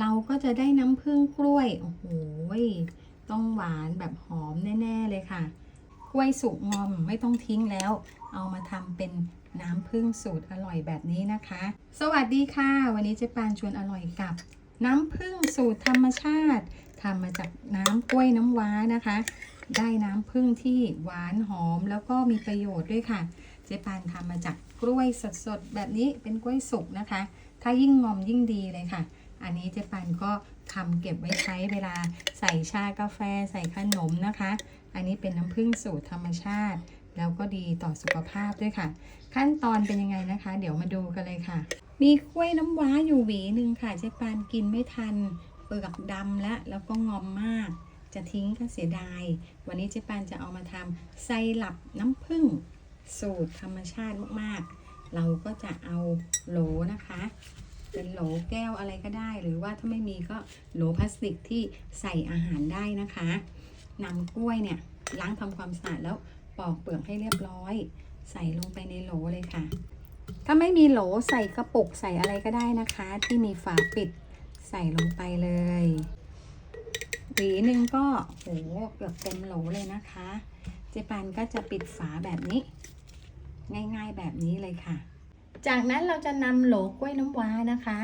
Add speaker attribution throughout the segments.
Speaker 1: เราก็จะได้น้ำผึ้งกล้วย โอ้โหต้องหวานแบบหอมแน่ ๆ เลยค่ะ กล้วยสุกงอมไม่ต้องทิ้งแล้ว เอามาทำเป็นน้ำผึ้งสูตรอร่อยแบบนี้นะคะ สวัสดีค่ะ วันนี้เจ๊ปานชวนอร่อยกับ น้ำผึ้งสูตรธรรมชาติทำมาจากน้ำกล้วยน้ำว้านะคะ ได้น้ำผึ้งที่หวานหอมแล้วก็มีประโยชน์ด้วยค่ะ เจ๊ปานทำมาจากกล้วยสดๆแบบนี้เป็นกล้วยสุกนะคะ ถ้ายิ่งงอมยิ่งดีเลยค่ะ อันนี้เจ๊ปานก็ทำเก็บไว้ใช้เวลาใส่ชากาแฟใส่ขนมนะคะ อันนี้เป็นน้ำผึ้งสูตรธรรมชาติ แล้วก็ดีต่อสุขภาพด้วยค่ะ ขั้นตอนเป็นยังไงนะคะ เดี๋ยวมาดูกันเลยค่ะ มีกล้วยน้ำว้าอยู่หวีหนึ่งค่ะเจ๊ปานกินไม่ทัน เปลือกดำและแล้วก็งอมมาก จะทิ้งก็เสียดาย วันนี้เจ๊ปานจะเอามาทำไซรัปน้ำผึ้งสูตรธรรมชาติมากๆ เราก็จะเอาโหลนะคะ เป็นโหลแก้วอะไรก็ได้ หรือว่าถ้าไม่มีก็โหลพลาสติกที่ใส่อาหารได้นะคะนำกล้วยเนี่ยล้างทำความสะอาดแล้วปอกเปลือกให้เรียบร้อย ใส่ลงไปในโหลเลยค่ะ ถ้าไม่มีโหลใส่กระปุกใส่อะไรก็ได้นะคะ ที่มีฝาปิดใส่ลงไปเลยหวีหนึ่งก็โหเกือบเต็มโหลเลยนะคะ เจแปันก็จะปิดฝาแบบนี้ ง่ายๆแบบนี้เลยค่ะ จากนั้นเราจะนำโหลกล้วยน้ำว้านะคะ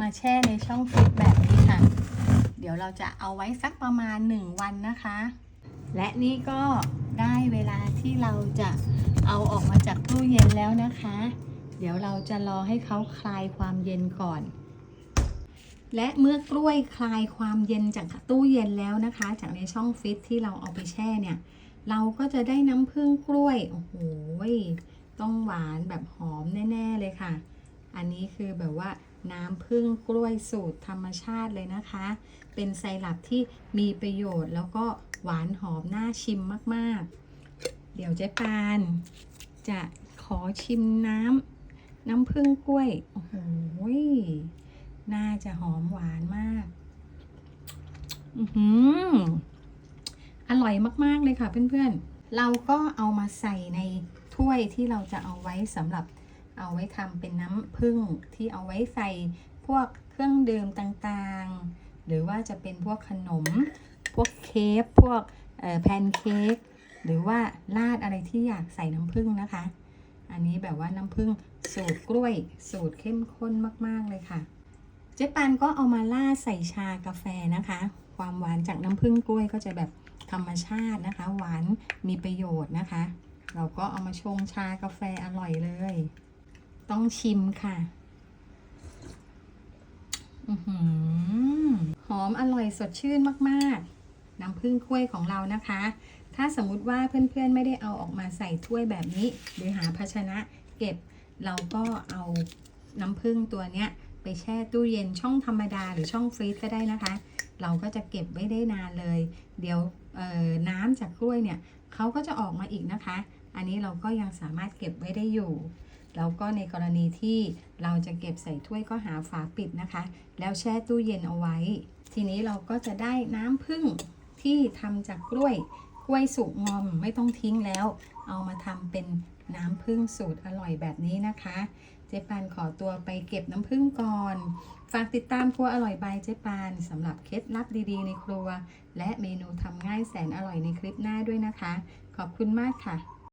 Speaker 1: มาแช่ในช่องฟรีซแบบนี้ค่ะ เดี๋ยวเราจะเอาไว้สักประมาณ 1 วันนะคะ และนี่ก็ได้เวลาที่เราจะเอาออกมาจากตู้เย็นแล้วนะคะ เดี๋ยวเราจะรอให้เขาคลายความเย็นก่อน และเมื่อกล้วยคลายความเย็นจากตู้เย็นแล้วนะคะ จากในช่องฟรีซที่เราเอาไปแช่เนี่ย เราก็จะได้น้ำผึ้งกล้วย โอ้โห ต้องหวานแบบหอมแน่ ๆ เลยค่ะ อันนี้คือแบบว่าน้ำผึ้งกล้วยสูตรธรรมชาติเลยนะคะ เป็นไซรัปที่มีประโยชน์แล้วก็หวานหอมน่าชิมมาก ๆ เดี๋ยวเจ๊ปาน จะขอชิมน้ำน้ำผึ้งกล้วย โอ้โห น่าจะหอมหวานมาก อือหืออร่อยมาก ๆ เลยค่ะเพื่อน ๆ เราก็เอามาใส่ใน ถ้วยที่เราจะเอาไว้สำหรับเอาไว้ทำเป็นน้ำผึ้งที่เอาไว้ใส่พวกเครื่องดื่มต่างๆ หรือว่าจะเป็นพวกขนม พวกเค้กพวกแพนเค้กหรือว่าราดอะไรที่อยากใส่น้ำผึ้งนะคะ อันนี้แบบว่าน้ำผึ้งสูตรกล้วย สูตรเข้มข้นมากๆเลยค่ะ เจ๊ปานก็เอามาล่าดใส่ชากาแฟนะคะ ความหวานจากน้ำผึ้งกล้วยก็จะแบบธรรมชาตินะคะ หวานมีประโยชน์นะคะ เราก็เอามาชงชากาแฟอร่อยเลย ต้องชิมค่ะ อือหือ หอมอร่อยสดชื่นมากๆ น้ำผึ้งกล้วยของเรานะคะ ถ้าสมมุติว่าเพื่อนๆไม่ได้เอาออกมาใส่ถ้วยแบบนี้ หรือหาภาชนะเก็บ เราก็เอาน้ำผึ้งตัวเนี้ย ไปแช่ตู้เย็นช่องธรรมดาหรือช่องฟรีซก็ได้นะคะ เราก็จะเก็บไว้ได้นานเลย เดี๋ยวเอ่อน้ำจากกล้วยเนี่ยเขาก็จะออกมาอีกนะคะ อันนี้เราก็ยังสามารถเก็บไว้ได้อยู่ แล้วก็ในกรณีที่เราจะเก็บใส่ถ้วยก็หาฝาปิดนะคะ แล้วแช่ตู้เย็นเอาไว้ ทีนี้เราก็จะได้น้ำผึ้งที่ทำจากกล้วยกล้วยสุกงอมไม่ต้องทิ้งแล้ว เอามาทำเป็นน้ำผึ้งสูตรอร่อยแบบนี้นะคะ เจ๊ปานขอตัวไปเก็บน้ำผึ้งก่อน ฝากติดตามครัวอร่อยบายเจ๊ปานสำหรับเคล็ดลับดีๆ ในครัว และเมนูทำง่ายแสนอร่อยในคลิปหน้าด้วยนะคะ ขอบคุณมากค่ะ